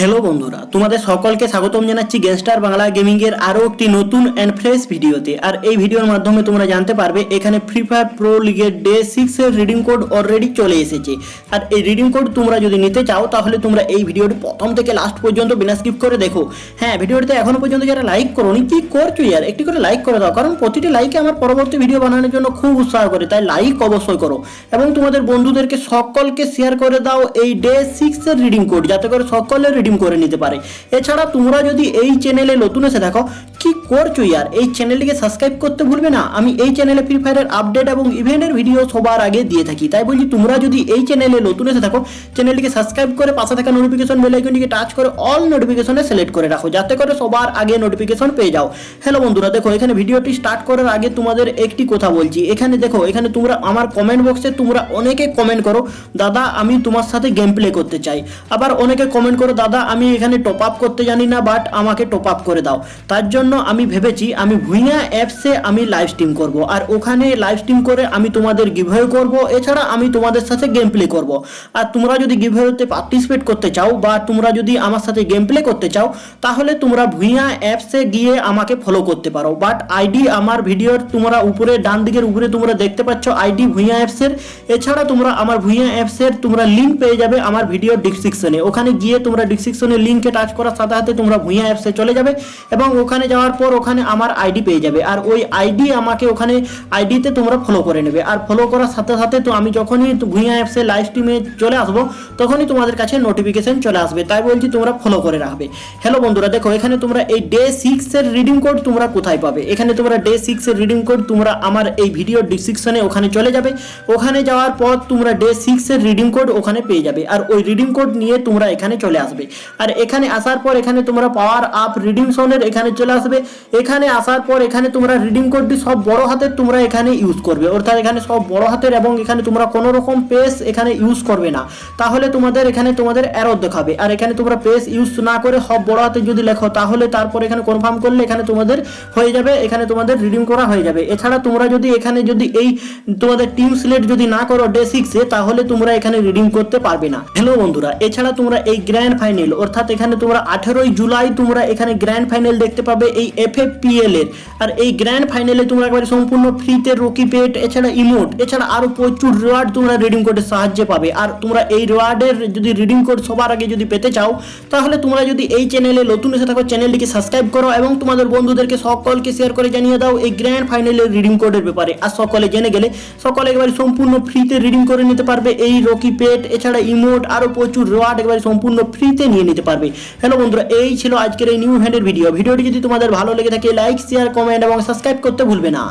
Hello বন্ধুরা, তোমাদের সকলকে স্বাগতম জানাচ্ছি গ্যাংস্টার বাংলা গেমিং এর আরও একটি নতুন অ্যান্ড ফ্রেশ ভিডিওতে। আর এই ভিডিওর মাধ্যমে তোমরা জানতে পারবে, এখানে ফ্রি ফায়ার প্রো লিগের ডে সিক্স এর রিডিং কোড অলরেডি চলে এসেছে। আর এই রিডিং কোড তোমরা যদি নিতে চাও, তাহলে তোমরা এই ভিডিওটি প্রথম থেকে লাস্ট পর্যন্ত বিনা স্কিপ করে দেখো। হ্যাঁ ভিডিওটিতে এখনও পর্যন্ত যারা লাইক করোনি, কি করছ ইয়ার? একটি করে লাইক করে দাও, কারণ প্রতিটি লাইকে আমার পরবর্তী ভিডিও বানানোর জন্য খুব উৎসাহ করে, তাই লাইক অবশ্যই করো। এবং তোমাদের বন্ধুদেরকে সকলকে শেয়ার করে দাও এই ডে সিক্স এর রিডিং কোড যাতে করে সকলে রিডিম করে নিতে পারে। এছাড়া তোমরা যদি এই চ্যানেলে নতুন এসে দেখো, কি করছ ইয়ার? এই চ্যানেলটিকে সাবস্ক্রাইব করতে ভুলবে না। আমি এই চ্যানেলে ফ্রি ফায়ারের আপডেট এবং ইভেন্টের ভিডিও সবার আগে দিয়ে থাকি। তাই বলছি, তোমরা যদি এই চ্যানেলে নতুন এসে থাকো চ্যানেলটিকে সাবস্ক্রাইব করে পাশে থাকা নোটিফিকেশন বেল আইকনটিকে টাচ করে অল নোটিফিকেশনে সিলেক্ট করে রাখো। যাতে করে সবার আগে নোটিফিকেশন পেয়ে যাও। হ্যালো বন্ধুরা, দেখো, এখানে ভিডিওটি স্টার্ট করার আগে তোমাদের একটি কথা বলছি। এখানে দেখো, এখানে তোমরা আমার কমেন্ট বক্সে তোমরা অনেকে কমেন্ট করো, দাদা, আমি তোমার সাথে গেম প্লে করতে চাই। আবার অনেকে কমেন্ট করো, দাদা আমি এখানে টপ আপ করতে জানি না বাট আমাকে টপ আপ করে দাও। তার জন্য আমি ভেবেছি, আমি ভুইয়া অ্যাপসে আমি লাইভ স্ট্রিম করব। আর ওখানে লাইভ স্ট্রিম করে আমি তোমাদের গিভওয়ে করব। এছাড়া আমি তোমাদের সাথে গেম প্লে করব। আর তোমরা যদি গিভওয়েতে পার্টিসিপেট করতে চাও, বা তোমরা যদি আমার সাথে গেম প্লে করতে চাও, তাহলে তোমরা ভুইয়া অ্যাপসে গিয়ে আমাকে ফলো করতে পারো। বাট আইডি আমার ভিডিওর তোমরা উপরে ডান দিকের উপরে তোমরা দেখতে পাচ্ছ আইডি ভুইয়া অ্যাপসের এছাড়া তোমরা আমার ভুইয়া অ্যাপসের তোমরা লিঙ্ক পেয়ে যাবে আমার ভিডিও ডিসক্রিপশনে ওখানে গিয়ে তোমরা ডিসক্রিপশনে লিঙ্কে টাচ করার সাথে সাথে তোমরা ভুইয়া অ্যাপসে চলে যাবে এবং ওখানে যাওয়ার পর ওখানে আমার আইডি পেয়ে যাবে। আর ওই আইডি আমাকে ওখানে আইডিতে তোমরা ফলো করে নেবে। আর ফলো করার সাথে সাথে তো আমি যখনই ভুইয়া অ্যাপসে লাইভ স্ট্রিমে চলে আসব, তখনই তোমাদের কাছে নোটিফিকেশন চলে আসবে। তাই বলছি তোমরা ফলো করে রাখবে। হ্যালো বন্ধুরা, দেখো, এখানে তোমরা এই ডে সিক্স এর রিডিং কোড তোমরা কোথায় পাবে? এখানে তোমরা ডে সিক্স এর রিডিং কোড তোমরা আমার এই ভিডিও ডিসক্রিপশনে ওখানে চলে যাবে। ওখানে যাওয়ার পর তোমরা ডে সিক্স এর রিডিং কোড ওখানে পেয়ে যাবে। আর ওই রিডিং কোড নিয়ে তোমরা এখানে চলে আসবে। আর এখানে আসার পর এখানে তোমরা পাওয়ার আপ রিডিমশনের এখানে চলে আসবে। এখানে আসার পর এখানে তোমরা রিডিং কোডটি সব বড় হাতের তোমরা এখানে ইউজ করবে। অর্থাৎ এখানে সব বড় হাতের এবং এখানে তোমরা কোনো রকম পেস এখানে ইউজ করবে না। তাহলে তোমাদের এখানে তোমাদের অ্যারো দেখাবে। আর এখানে তোমরা পেস ইউজ না করে সব বড় হাতে যদি লেখো, তাহলে তারপর এখানে কনফার্ম করলে এখানে তোমাদের হয়ে যাবে, এখানে তোমাদের রিডিম করা হয়ে যাবে। এছাড়া তোমরা যদি এখানে যদি এই তোমাদের টিম সিলেক্ট যদি না করো ডে সিক্সে তাহলে তোমরা এখানে রিডিম করতে পারবে না। হ্যালো বন্ধুরা, এছাড়া তোমরা এই গ্র্যান্ড ফাইনাল অর্থাৎ এখানে তোমরা আঠেরোই জুলাই তোমরা এখানে গ্র্যান্ড ফাইনাল দেখতে পাবে এই এফ এর। আর এই গ্র্যান্ড ফাইনালে তোমরা একবারে সম্পূর্ণ ফ্রিতে রকি পেট এছাড়া ইমোট এছাড়া আরও প্রচুর রিওয়ার্ড তোমরা রিডিং কোডের সাহায্যে পাবে। আর তোমরা এই রিওয়ার্ডের যদি রিডিং কোড সবার আগে যদি পেতে চাও, তাহলে তোমরা যদি এই চ্যানেলে নতুন এসে থাকো চ্যানেলটিকে সাবস্ক্রাইব করো এবং তোমাদের বন্ধুদেরকে সকলকে শেয়ার করে জানিয়ে দাও এই গ্র্যান্ড ফাইনালের রিডিং কোডের ব্যাপারে। আর সকলে জেনে গেলে সকলে একবারে সম্পূর্ণ ফ্রিতে রিডিং করে নিতে পারবে এই রকি পেট এছাড়া ইমোট আরও প্রচুর রিওয়ার্ড একবারে সম্পূর্ণ ফ্রিতে নিয়ে নিতে পারবে। হ্যালো বন্ধুরা, এই ছিল আজকের এই নিউ হ্যান্ডের ভিডিও ভিডিওটি যদি তোমাদের ভালো লেগে থাকে লাইক শেয়ার কমেন্ট এবং সাবস্ক্রাইব করতে ভুলবে না।